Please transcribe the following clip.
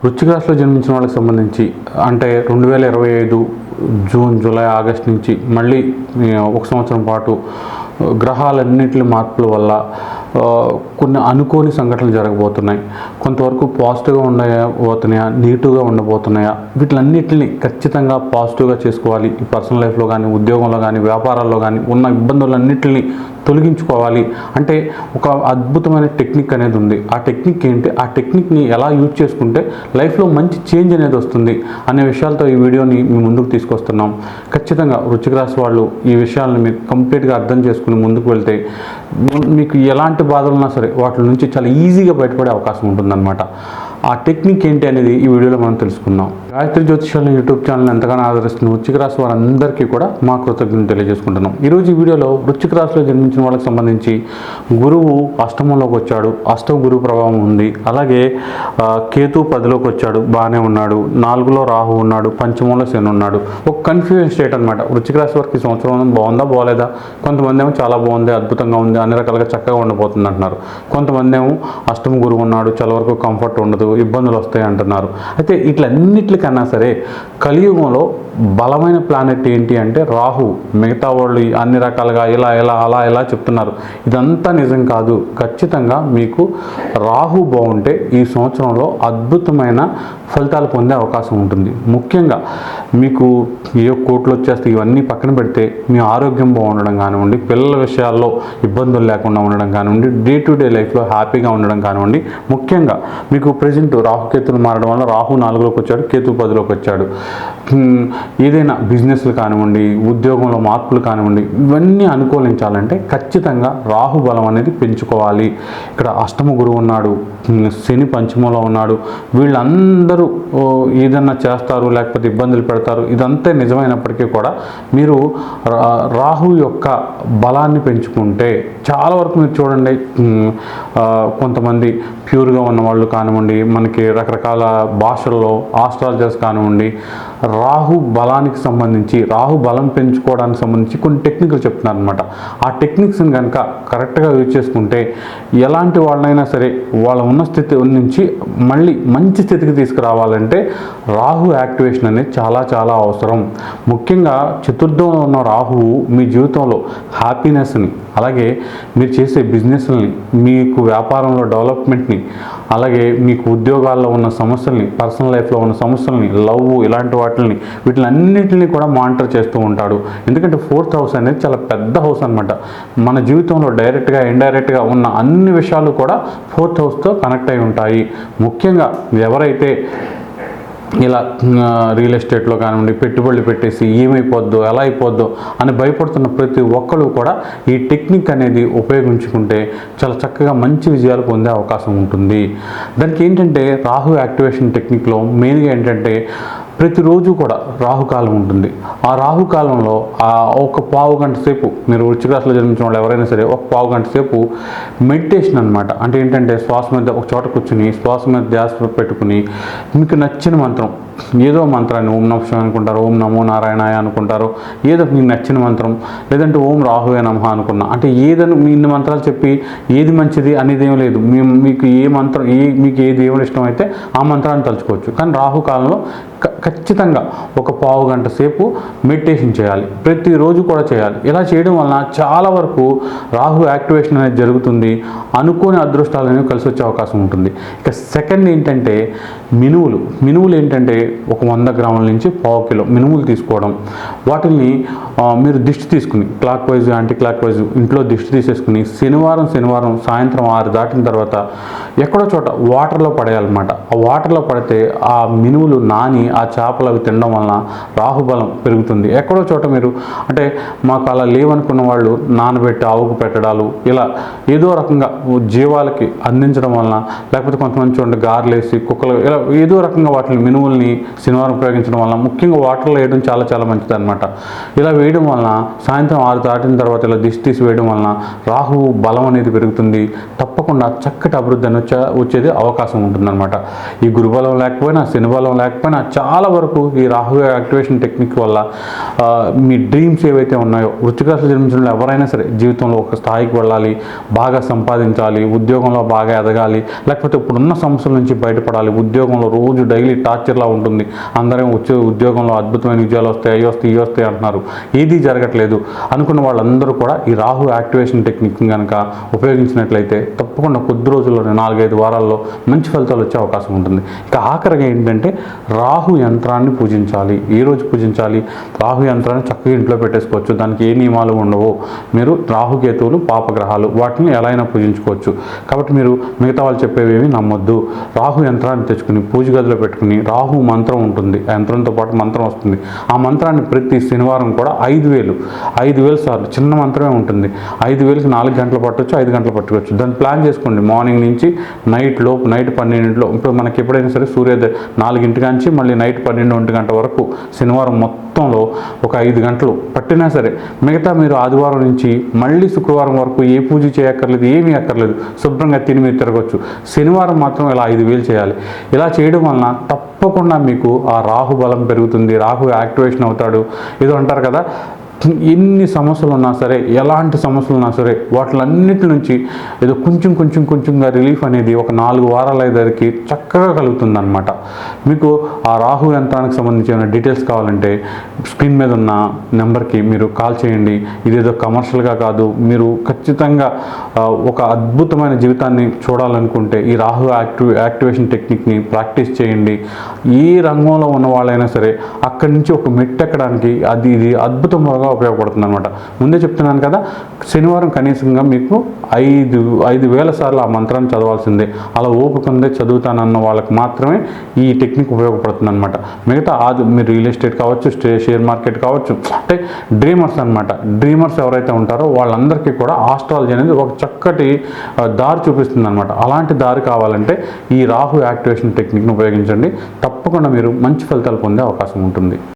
వృశ్చిక రాశిలో జన్మించిన వాళ్ళకి సంబంధించి అంటే రెండు వేల ఇరవై ఐదు జూన్ జూలై ఆగస్ట్ నుంచి మళ్ళీ ఒక సంవత్సరం పాటు గ్రహాలన్నింటి మార్పుల వల్ల కొన్ని అనుకోని సంఘటనలు జరగబోతున్నాయి. కొంతవరకు పాజిటివ్గా ఉండబోతున్నాయా? నెగిటివ్గా ఉండబోతున్నాయా? వీటిలన్నిటిని ఖచ్చితంగా పాజిటివ్గా చేసుకోవాలి. ఈ పర్సనల్ లైఫ్లో కానీ ఉద్యోగంలో కానీ వ్యాపారాల్లో కానీ ఉన్న ఇబ్బందులన్నింటిని తొలగించుకోవాలి. అంటే ఒక అద్భుతమైన టెక్నిక్ అనేది ఉంది. ఆ టెక్నిక్ ఏంటి? ఆ టెక్నిక్ని ఎలా యూజ్ చేసుకుంటే లైఫ్లో మంచి చేంజ్ అనేది వస్తుంది అనే విషయాలతో ఈ వీడియోని మీ ముందుకు తీసుకొస్తున్నాం. ఖచ్చితంగా వృచ్చిక రాశి వాళ్ళు ఈ విషయాలను మీరు కంప్లీట్గా అర్థం చేసుకుని ముందుకు వెళ్తే మీకు ఎలాంటి బాధలు ఉన్నా సరే వాటి నుంచి చాలా ఈజీగా బయటపడే అవకాశం ఉంటుందన్నమాట. ఆ టెక్నిక్ ఏంటి అనేది ఈ వీడియోలో మనం తెలుసుకుందాం. గాయత్రి జ్యోతిషాల యూట్యూబ్ ఛానల్ ఎంతగానో ఆదరిస్తున్న వృచ్చిక రాశి వారందరికీ కూడా మా కృతజ్ఞతలు తెలియజేసుకుంటున్నాం. ఈరోజు ఈ వీడియోలో వృచ్చిక రాశిలో జన్మించిన వాళ్ళకి సంబంధించి గురువు అష్టమంలోకి వచ్చాడు. అష్టమ గురువు ప్రభావం ఉంది. అలాగే కేతు పదిలోకి వచ్చాడు. బాగానే ఉన్నాడు. నాలుగులో రాహు ఉన్నాడు. పంచమంలో శని ఉన్నాడు. ఒక కన్ఫ్యూజన్ స్టేట్ అనమాట వృచ్చిక రాశి వారికి సంవత్సరం బాగుందా? బాగోలేదా? కొంతమంది ఏమో చాలా బాగుంది అద్భుతంగా ఉంది అన్ని రకాలుగా చక్కగా ఉండబోతుంది అంటున్నారు. కొంతమంది ఏమో అష్టమ గురువు ఉన్నాడు. చాలా వరకు కంఫర్ట్ ఉండదు ఇబ్బందులు వస్తాయి అంటున్నారు. అయితే ఇట్లన్నిటికన్నా సరే కలియుగంలో బలమైన ప్లానెట్ ఏంటి అంటే రాహు. మిగతా వాళ్ళు అన్ని రకాలుగా ఇలా ఇలా అలా ఇలా చెప్తున్నారు. ఇదంతా నిజం కాదు. ఖచ్చితంగా మీకు రాహు బాగుంటే ఈ సంవత్సరంలో అద్భుతమైన ఫలితాలు పొందే అవకాశం ఉంటుంది. ముఖ్యంగా మీకు ఏ కోట్లు వచ్చేస్తే ఇవన్నీ పక్కన పెడితే మీ ఆరోగ్యం బాగుండడం కానివ్వండి పిల్లల విషయాల్లో ఇబ్బందులు లేకుండా ఉండడం కానివ్వండి డే టు డే లైఫ్లో హ్యాపీగా ఉండడం కానివ్వండి ముఖ్యంగా మీకు ప్రజెంట్ రాహుకేతులు మారడం వల్ల రాహు నాలుగులోకి వచ్చాడు కేతు పదిలోకి వచ్చాడు. ఏదైనా బిజినెస్లు కానివ్వండి ఉద్యోగంలో మార్పులు కానివ్వండి ఇవన్నీ అనుకూలించాలంటే ఖచ్చితంగా రాహు బలం అనేది పెంచుకోవాలి. ఇక్కడ అష్టమ గురువు ఉన్నాడు శని పంచమంలో ఉన్నాడు వీళ్ళందరూ ఏదన్నా చేస్తారు లేకపోతే ఇబ్బందులు పెడతారు ఇదంతా నిజమైనప్పటికీ కూడా మీరు రా- రాహు యొక్క బలాన్ని పెంచుకుంటే చాలా వరకు మీరు చూడండి కొంతమంది ప్యూర్గా ఉన్న వాళ్ళు కానివ్వండి మనకి రకరకాల భాషల్లో ఆస్ట్రాలజర్స్ కానివ్వండి రాహు బలానికి సంబంధించి రాహు బలం పెంచుకోవడానికి సంబంధించి కొన్ని టెక్నిక్లు చెప్తున్నారు అనమాట ఆ టెక్నిక్స్ని కనుక కరెక్ట్గా యూజ్ చేసుకుంటే ఎలాంటి వాళ్ళైనా సరే వాళ్ళ ఉన్న స్థితి నుంచి మళ్ళీ మంచి స్థితికి తీసుకురావాలంటే రాహు యాక్టివేషన్ అనేది చాలా చాలా అవసరం. ముఖ్యంగా చతుర్థంలో ఉన్న రాహువు మీ జీవితంలో హ్యాపీనెస్ని అలాగే మీరు చేసే బిజినెస్ని మీకు వ్యాపారంలో డెవలప్మెంట్ని అలాగే మీకు ఉద్యోగాల్లో ఉన్న సమస్యల్ని పర్సనల్ లైఫ్లో ఉన్న సమస్యల్ని లవ్ ఇలాంటి వాటిని వీటిలన్నింటినీ కూడా మానిటర్ చేస్తూ ఉంటాడు. ఎందుకంటే ఫోర్త్ హౌస్ అనేది చాలా పెద్ద హౌస్ అనమాట మన జీవితంలో డైరెక్ట్గా ఇండైరెక్ట్గా ఉన్న అన్ని విషయాలు కూడా ఫోర్త్ హౌస్తో కనెక్ట్ అయి ఉంటాయి. ముఖ్యంగా ఎవరైతే ఇలా రియల్ ఎస్టేట్లో కానివ్వండి పెట్టుబడులు పెట్టేసి ఏమైపోద్దో ఎలా అయిపోద్దో అని భయపడుతున్న ప్రతి ఒక్కరు కూడా ఈ టెక్నిక్ అనేది ఉపయోగించుకుంటే చాలా చక్కగా మంచి విజయాలు పొందే అవకాశం ఉంటుంది. దానికి ఏంటంటే రాహు యాక్టివేషన్ టెక్నిక్లో మెయిన్గా ఏంటంటే ప్రతిరోజు కూడా రాహుకాలం ఉంటుంది. ఆ రాహుకాలంలో ఆ ఒక పావు గంట సేపు మీరు వృశ్చిక రాశిలో జన్మించిన వాళ్ళు ఎవరైనా సరే ఒక పావు గంట సేపు మెడిటేషన్ అనమాట అంటే ఏంటంటే శ్వాస మీద ఒక చోట కూర్చుని శ్వాస మీద ధ్యాస పెట్టుకుని మీకు నచ్చిన మంత్రం ఏదో మంత్రాన్ని ఓం నమ అనుకుంటారు ఓం నమో నారాయణాయ అనుకుంటారు ఏదో మీకు నచ్చిన మంత్రం లేదంటే ఓం రాహువే నమః అనుకున్నా. అంటే ఏదని మీ ఇన్ని మంత్రాలు చెప్పి ఏది మంచిది అనేది ఏం లేదు. మీ మీకు ఏ మంత్రం ఏ మీకు ఏ దేవుడు ఇష్టం అయితే ఆ మంత్రాన్ని తలుచుకోవచ్చు. కానీ రాహుకాలంలో క- ఖచ్చితంగా ఒక పావు గంట సేపు మెడిటేషన్ చేయాలి. ప్రతిరోజు కూడా చేయాలి. ఇలా చేయడం వలన చాలా వరకు రాహు యాక్టివేషన్ అనేది జరుగుతుంది. అనుకోని అదృష్టాలు అనేవి కలిసి వచ్చే అవకాశం ఉంటుంది. ఇక సెకండ్ ఏంటంటే మినువులు. మినువులు ఏంటంటే ఒక వంద గ్రాముల నుంచి పావు కిలో మినుములు తీసుకోవడం. వాటిని మీరు దిష్టి తీసుకుని clockwise anti clock wise ఇంట్లో దిష్టి తీసేసుకుని శనివారం శనివారం సాయంత్రం ఆరు దాటిన తర్వాత ఎక్కడో చోట వాటర్లో పడేయాలన్నమాట. ఆ వాటర్లో పడితే ఆ మినువులు నాని ఆ చేపలు అవి తినడం వలన రాహుబలం పెరుగుతుంది. ఎక్కడో చోట మీరు అంటే మాకు అలా లేవనుకున్న వాళ్ళు నానబెట్టి ఆవుకు పెట్టడాలు ఇలా ఏదో రకంగా జీవాలకి అందించడం వలన లేకపోతే కొంతమంది చూడండి గారెలేసి కుక్కలు ఇలా ఏదో రకంగా వాటిని మినువుల్ని శనివారం ఉపయోగించడం వల్ల ముఖ్యంగా వాటర్లో వేయడం చాలా చాలా మంచిది అనమాట ఇలా వేయడం వలన సాయంత్రం ఆరు దాటిన తర్వాత ఇలా దిష్టి తీసి వేయడం వలన రాహువు బలం అనేది పెరుగుతుంది. తప్పకుండా చక్కటి అభివృద్ధి అని వచ్చే వచ్చేది అవకాశం ఉంటుందన్నమాట. ఈ గురుబలం లేకపోయినా శనిబలం లేకపోయినా చాలా వరకు ఈ రాహు యాక్టివేషన్ టెక్నిక్ వల్ల మీ డ్రీమ్స్ ఏవైతే ఉన్నాయో వృత్తికాసులు జన్మించిన ఎవరైనా సరే జీవితంలో ఒక స్థాయికి వెళ్ళాలి బాగా సంపాదించాలి ఉద్యోగంలో బాగా ఎదగాలి లేకపోతే ఇప్పుడున్న సమస్యల నుంచి బయటపడాలి ఉద్యోగంలో రోజు డైలీ టార్చర్లా ఉంటుంది అందరం వచ్చే ఉద్యోగంలో అద్భుతమైన విజయాలు వస్తాయి అవి వస్తాయి ఇవి వస్తాయి అంటున్నారు. ఏది జరగట్లేదు. అనుకున్న వాళ్ళందరూ కూడా ఈ రాహు యాక్టివేషన్ టెక్నిక్ కనుక ఉపయోగించినట్లయితే తప్పకుండా కొద్ది రోజుల్లోనే నాలుగైదు వారాల్లో మంచి ఫలితాలు వచ్చే అవకాశం ఉంటుంది. ఇక ఆఖరిగా ఏంటంటే రాహు యంత్రాన్ని పూజించాలి. ఏ రోజు పూజించాలి? రాహు యంత్రాన్ని చక్కగా ఇంట్లో పెట్టేసుకోవచ్చు. దానికి ఏ నియమాలు ఉండవు. మీరు రాహుకేతువులు పాపగ్రహాలు వాటిని ఎలా అయినా పూజించుకోవచ్చు. కాబట్టి మీరు మిగతా వాళ్ళు చెప్పేవేమి నమ్మొద్దు. రాహు యంత్రాన్ని తెచ్చుకుని పూజ గదిలో పెట్టుకుని రాహు మంత్రం ఉంటుంది. ఆ యంత్రంతో పాటు మంత్రం వస్తుంది. ఆ మంత్రాన్ని ప్రతి శనివారం కూడా ఐదు వేలు. ఐదు వేలు సార్లు. చిన్న మంత్రమే ఉంటుంది. ఐదు వేలకి నాలుగు గంటలు పట్టవచ్చు ఐదు గంటలు పట్టుకోవచ్చు. దాన్ని ప్లాన్ చేసుకోండి. మార్నింగ్ నుంచి నైట్ లోపు నైట్ పన్నెండింటిలో. ఇప్పుడు మనకి ఎప్పుడైనా సరే సూర్యోదయం నాలుగింటి నుంచి మళ్ళీ నైట్ పన్నెండు ఒంటి గంట వరకు శనివారం మొత్తంలో ఒక ఐదు గంటలు పట్టినా సరే మిగతా మీరు ఆదివారం నుంచి మళ్ళీ శుక్రవారం వరకు ఏ పూజ చేయక్కర్లేదు ఏమీ అక్కర్లేదు. శుభ్రంగా తిని మీరు తిరగచ్చు. శనివారం మాత్రం ఇలా ఐదు వేలు చేయాలి. ఇలా చేయడం వలన తప్పకుండా మీకు ఆ రాహు బలం పెరుగుతుంది రాహు యాక్టివేషన్ అవుతాడు. ఏదో అంటారు కదా ఎన్ని సమస్యలు ఉన్నా సరే ఎలాంటి సమస్యలు ఉన్నా సరే వాటిలన్నిటి నుంచి ఏదో కొంచెం కొంచెం కొంచెంగా రిలీఫ్ అనేది ఒక నాలుగు వారాల దగ్గరికి చక్కగా కలుగుతుందనమాట మీకు ఆ రాహు యంత్రానికి సంబంధించిన డీటెయిల్స్ కావాలంటే స్క్రీన్ మీద ఉన్న నెంబర్కి మీరు కాల్ చేయండి. ఇదేదో కమర్షియల్గా కాదు మీరు ఖచ్చితంగా ఒక అద్భుతమైన జీవితాన్ని చూడాలనుకుంటే ఈ రాహు యాక్టివ్ యాక్టివేషన్ టెక్నిక్ని ప్రాక్టీస్ చేయండి. ఏ రంగంలో ఉన్న వాళ్ళైనా సరే అక్కడి నుంచి ఒక మెట్టెక్కడానికి అది ఇది అద్భుతంగా ఉపయోగపడుతుంది అనమాట ముందే చెప్తున్నాను కదా శనివారం కనీసంగా మీకు ఐదు ఐదు వేల సార్లు ఆ మంత్రాన్ని చదవాల్సిందే. అలా ఓపిక ఉందే చదువుతానన్న వాళ్ళకి మాత్రమే ఈ టెక్నిక్ ఉపయోగపడుతుంది అనమాట మిగతా అది మీరు రియల్ ఎస్టేట్ కావచ్చు షేర్ మార్కెట్ కావచ్చు అంటే డ్రీమర్స్ అనమాట డ్రీమర్స్ ఎవరైతే ఉంటారో వాళ్ళందరికీ కూడా ఆస్ట్రాలజీ అనేది ఒక చక్కటి దారి చూపిస్తుంది అనమాట అలాంటి దారి కావాలంటే ఈ రాహు యాక్టివేషన్ టెక్నిక్ని ఉపయోగించండి. తప్పకుండా మీరు మంచి ఫలితాలు పొందే అవకాశం ఉంటుంది.